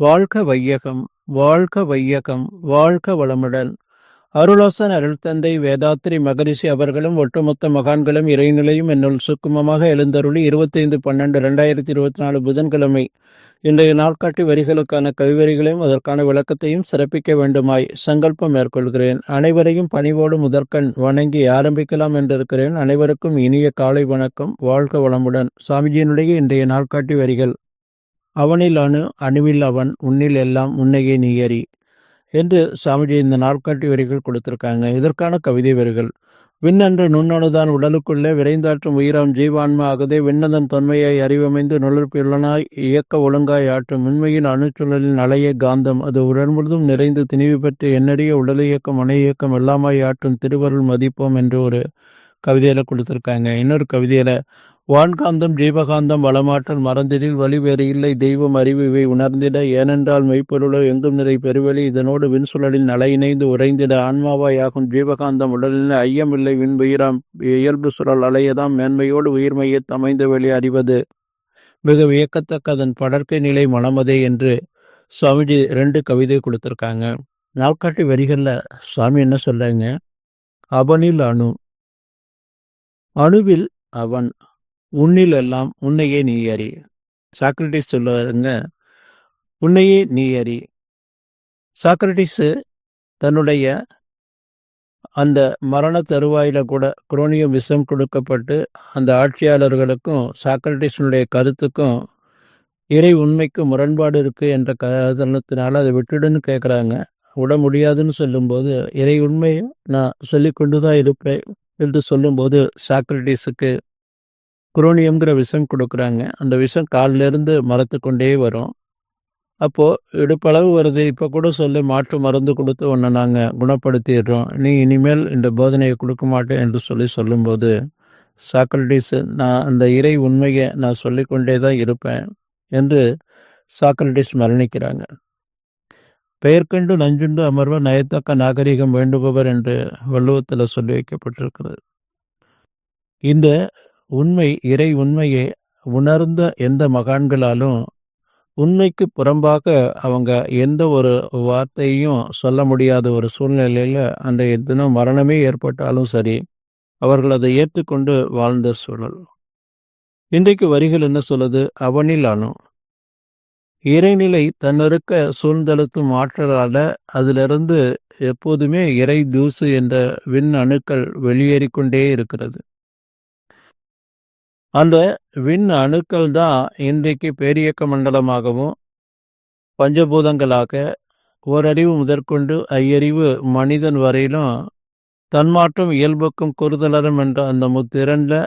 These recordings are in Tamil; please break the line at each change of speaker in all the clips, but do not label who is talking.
வாழ்க வையகம் வாழ்க வையகம் வாழ்க வளமுடன். அருளாசன் அருள் தந்தை வேதாத்திரி மகரிஷி அவர்களும் ஒட்டுமொத்த மகான்களும் இறைநிலையும் என்னுள் சுக்குமமாக எழுந்தருளி இருபத்தைந்து பன்னெண்டு ரெண்டாயிரத்தி இருபத்தி நாலு புதன்கிழமை. இன்றைய நாட்காட்டி வரிகளுக்கான கவிவரிகளையும் அதற்கான விளக்கத்தையும் சிறப்பிக்க வேண்டுமாய் சங்கல்பம் மேற்கொள்கிறேன். அனைவரையும் பணிவோடு முதற்கண் வணங்கி ஆரம்பிக்கலாம் என்றிருக்கிறேன். அனைவருக்கும் இனிய காலை வணக்கம். வாழ்க வளமுடன். சாமிஜியினுடைய இன்றைய நாட்காட்டி வரிகள். அவனில் அணு அணுவில் அவன் உன்னில் எல்லாம் உன்னையே நீயறி என்று சாமிஜி இந்த நாட்காட்டி வரிகள் கொடுத்திருக்காங்க. இதற்கான கவிதை வரிகள். விண்ணென்ற நுண்ணணுதான் உடலுக்குள்ளே விரைந்தாற்றும் உயிராம் ஜீவான்மா ஆகுதே விண்ணதன் தொன்மையை அறிவமைந்து நுழற்பிள்ளனாய் இயக்க ஒழுங்காய் ஆற்றும் உண்மையின் அணுச்சூழலின் அலைய காந்தம். அது உடல் முழுதும் நிறைந்து திணிவு பெற்று எண்ணறிய உடல் இயக்கம் அணை இயக்கம் எல்லாமாய் ஆற்றும் திருவருள் மதிப்போம் என்று ஒரு கவிதையில் கொடுத்துருக்காங்க. இன்னொரு கவிதையில் வான்காந்தம் ஜீவகாந்தம் வளமாற்றல் மறந்திடில் வழி வேறு இல்லை. தெய்வம் அறிவு இவை உணர்ந்திட ஏனென்றால் மெய்ப்பொருளோ எங்கும் நிறை பெருவெளி. இதனோடு விண்சுழலில் நலை இணைந்து உறைந்திட ஆன்மாவாயாகும் ஜீவகாந்தம் உடலில் ஐயமில்லை. விண்புயிராம் இயல்பு சுழல் அலையதாம் மேன்மையோடு உயிர்மையை அமைந்த வெளி அறிவது. மிக வியக்கத்தக்கதன் படற்கை நிலை மனமதே என்று சுவாமிஜி ரெண்டு கவிதை கொடுத்துருக்காங்க. நாட்காட்டி வரிகளில் சுவாமி என்ன சொல்றாங்க? அவனில் அணு அணுவில் அவன் உன்னில் எல்லாம் உன்னையே நீ அறி. சாக்ரட்டிஸ் சொல்லுவாருங்க உன்னையே நீ அறி. சாக்ரட்டிஸு தன்னுடைய அந்த மரண தருவாயில கூட குரோனியம் விஷம் கொடுக்கப்பட்டு அந்த ஆட்சியாளர்களுக்கும் சாக்ரட்டிஸனுடைய கருத்துக்கும் இறை உண்மைக்கு முரண்பாடு இருக்கு என்ற காரணத்தினால அதை விட்டுடுன்னு கேட்குறாங்க விட முடியாதுன்னு சொல்லும்போது இறை உண்மையை நான் சொல்லி கொண்டு தான் இருப்பேன் என்று சொல்லும்போது சாக்ரட்டிஸுக்கு குரோனியம்ங்கிற விஷம் கொடுக்குறாங்க. அந்த விஷம் காலிலேருந்து மரத்து வரும். அப்போது இடுப்பளவு வருது. இப்போ கூட சொல்லி மாற்று மருந்து கொடுத்து ஒன்று நாங்கள் குணப்படுத்திடுறோம். நீ இனிமேல் இந்த போதனையை கொடுக்க மாட்டேன் என்று சொல்லி சொல்லும்போது சாக்ரட்டிஸ் நான் அந்த இறை உண்மையை நான் சொல்லிக்கொண்டே தான் இருப்பேன் என்று சாக்ரட்டிஸ் மரணிக்கிறாங்க. பெயர்கண்டு நஞ்சுண்டு அமர்வ நயத்தக்க நாகரிகம் வேண்டுபவர் என்று வள்ளுவத்தில் சொல்லி வைக்கப்பட்டிருக்கிறது. இந்த உண்மை இறை உண்மையை உணர்ந்த எந்த மகான்களாலும் உண்மைக்கு புறம்பாக அவங்க எந்த ஒரு வார்த்தையும் சொல்ல முடியாத ஒரு சூழ்நிலையில் அன்றைய தினம் மரணமே ஏற்பட்டாலும் சரி அவர்கள் அதை ஏற்றுக்கொண்டு வாழ்ந்த சூழல். இன்றைக்கு வரிகள் என்ன சொல்லுது? அவனில் அணு இறைநிலை தன்னிருக்க சூழ்ந்தழுத்தும் ஆற்றலால அதிலிருந்து எப்போதுமே இறை தூசு என்ற விண் அணுக்கள் வெளியேறிக்கொண்டே இருக்கிறது. அந்த விண் அணுக்கள் தான் இன்றைக்கு பேரியக்க மண்டலமாகவும் பஞ்சபூதங்களாக ஓரறிவு முதற்கொண்டு ஐயறிவு மனிதன் வரையிலும் தன்மாற்றம் இயல்புக்கும் குறுதலரும் என்ற அந்த முத்திரனில்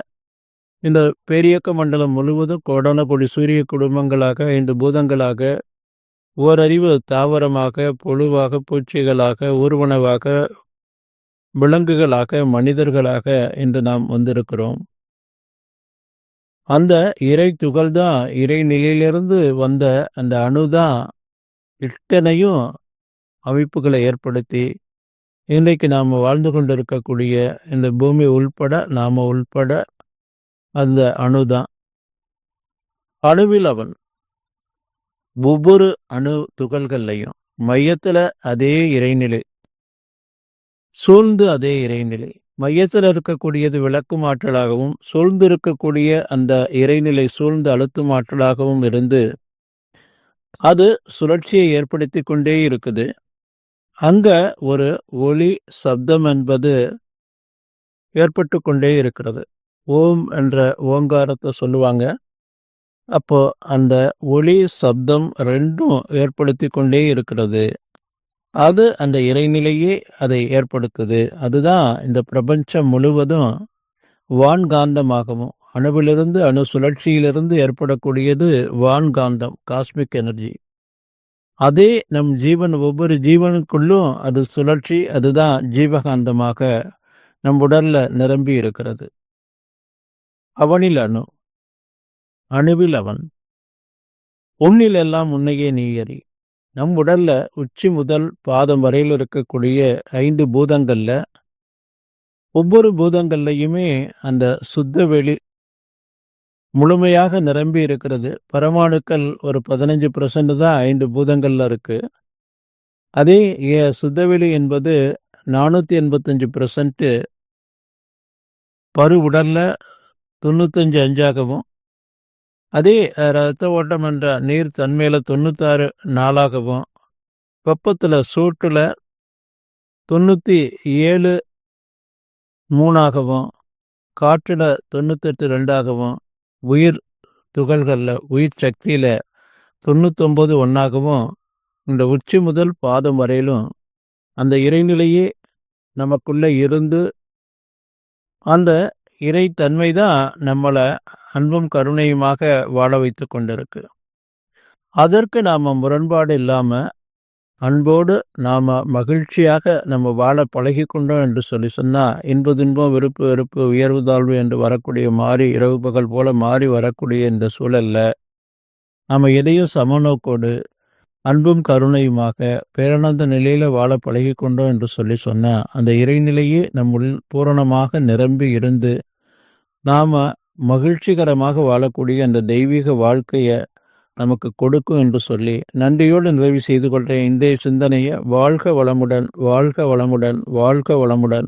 இந்த பேரியக்க மண்டலம் முழுவதும் கோடான கொடி சூரிய குடும்பங்களாக இந்த பூதங்களாக ஓரறிவு தாவரமாக புழுவாக பூச்சிகளாக ஊர்வனவாக விலங்குகளாக மனிதர்களாக இன்று நாம் வந்திருக்கிறோம். அந்த இறை துகள் தான் இறை நிலையிலிருந்து வந்த அந்த அணு தான் இத்தனையும் அமைப்புகளை ஏற்படுத்தி இன்றைக்கு நாம் வாழ்ந்து கொண்டிருக்கக்கூடிய இந்த பூமி உள்பட நாம் உள்பட அந்த அணு தான் அணுவில் அவன் ஒவ்வொரு அணு துகள்கள்லையும் மையத்தில் அதே இறைநிலை சூழ்ந்து அதே இறைநிலை. மையத்தில் இருக்கக்கூடியது விளக்கும் ஆற்றலாகவும் சூழ்ந்து இருக்கக்கூடிய அந்த இறைநிலை சூழ்ந்து அழுத்தும் ஆற்றலாகவும் இருந்து அது சுழற்சியை ஏற்படுத்தி கொண்டே இருக்குது. அங்க ஒரு ஒளி சப்தம் என்பது ஏற்பட்டு கொண்டே இருக்கிறது. ஓம் என்ற ஓங்காரத்தை சொல்லுவாங்க. அப்போ அந்த ஒளி சப்தம் ரெண்டும் ஏற்படுத்தி கொண்டே இருக்கிறது. அது அந்த இறைநிலையே அதை ஏற்படுத்துது. அதுதான் இந்த பிரபஞ்சம் முழுவதும் வான்காந்தமாகவும் அணுவிலிருந்து அணு சுழற்சியிலிருந்து ஏற்படக்கூடியது வான்காந்தம் காஸ்மிக் எனர்ஜி அதே நம் ஜீவன் ஒவ்வொரு ஜீவனுக்குள்ளும் அது சுழற்சி அதுதான் ஜீவகாந்தமாக நம் உடல்ல நிரம்பி இருக்கிறது. அவனில் அணு அணுவில் அவன். உன்னில் எல்லாம் உன்னையே நீயறி நம் உடல்ல உச்சி முதல் பாதம் வரையில் இருக்கக்கூடிய ஐந்து பூதங்கள்ல ஒவ்வொரு பூதங்கள்லையுமே அந்த சுத்த வெளி முழுமையாக நிரம்பி இருக்கிறது. பரமாணுக்கள் ஒரு பதினஞ்சு பர்சன்ட் தான் ஐந்து பூதங்கள்ல இருக்கு. அதே ஏ- சுத்தவெளி என்பது நானூற்றி எண்பத்தஞ்சு பர்சன்ட் பரு உடல்ல தொண்ணூத்தஞ்சு அஞ்சாகவும் அதே இரத்த ரத்த ஓட்டம் என்ற நீர் தன்மையில் தொண்ணூத்தாறு நாலாகவும் வெப்பத்தில் சூட்டில் தொண்ணூற்றி ஏழு மூணாகவும் காற்றில் தொண்ணூத்தெட்டு ரெண்டாகவும் உயிர் துகள்களில் உயிர் சக்தியில் தொண்ணூத்தொம்பது ஒன்றாகவும் இந்த உச்சி முதல் பாதம் வரையிலும் அந்த இறைநிலையே நமக்குள்ளே இருந்து அந்த இறைத்தன்மை தான் நம்மளை அன்பும் கருணையுமாக வாழ வைத்து கொண்டிருக்கு. அதற்கு நாம் முரண்பாடு இல்லாமல் அன்போடு நாம் மகிழ்ச்சியாக நம்ம வாழ பழகி கொண்டோம் என்று சொல்லி சொன்னால் இன்ப துன்பம் விருப்பு வெறுப்பு உயர்வு தாழ்வு என்று வரக்கூடிய மாறி இரவு பகல் போல மாறி வரக்கூடிய இந்த சூழல்ல நாம் எதையும் சமநோக்கோடு அன்பும் கருணையுமாக பேரணந்த நிலையில் வாழ பழகி கொண்டோம் என்று சொல்லி சொன்னால் அந்த இறைநிலையே நம்முள் பூரணமாக நிரம்பி இருந்து நாம் மகிழ்ச்சிகரமாக வாழக்கூடிய அந்த தெய்வீக வாழ்க்கையை நமக்கு கொடுக்கும் என்று சொல்லி நன்றியோடு நிறைவு செய்து கொள்கிற இன்றைய சிந்தனையை வாழ்க வளமுடன் வாழ்க வளமுடன் வாழ்க வளமுடன்.